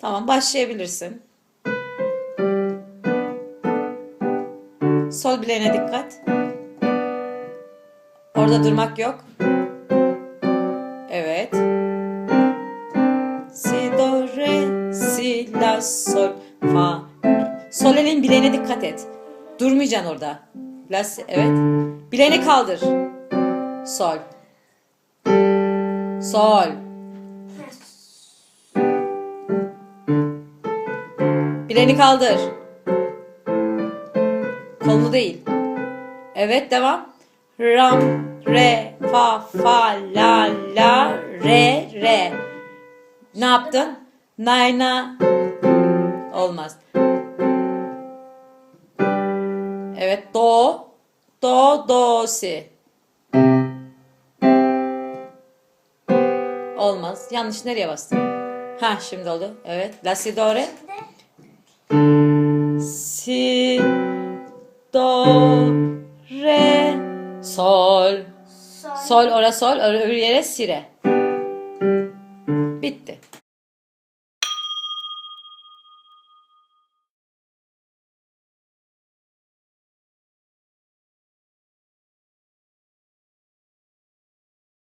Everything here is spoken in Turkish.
Tamam başlayabilirsin. Sol bileğine dikkat. Orada durmak yok. Evet. Si, do, re, si, la, sol, fa. Sol elin bileğine dikkat et. Durmayacaksın orada. La, si, evet. Bileğini kaldır. Sol. Sol. Bileğini kaldır. Kolunu değil. Evet devam. Ram, re, fa, fa, la, la, re, re. Ne yaptın? Nayna. Olmaz. Evet do, do, do, si. Olmaz. Yanlış nereye bastın? Ha şimdi oldu. Evet. La si do re. Si do re sol. Sol. Sol ora sol öbür yere si re. Bitti.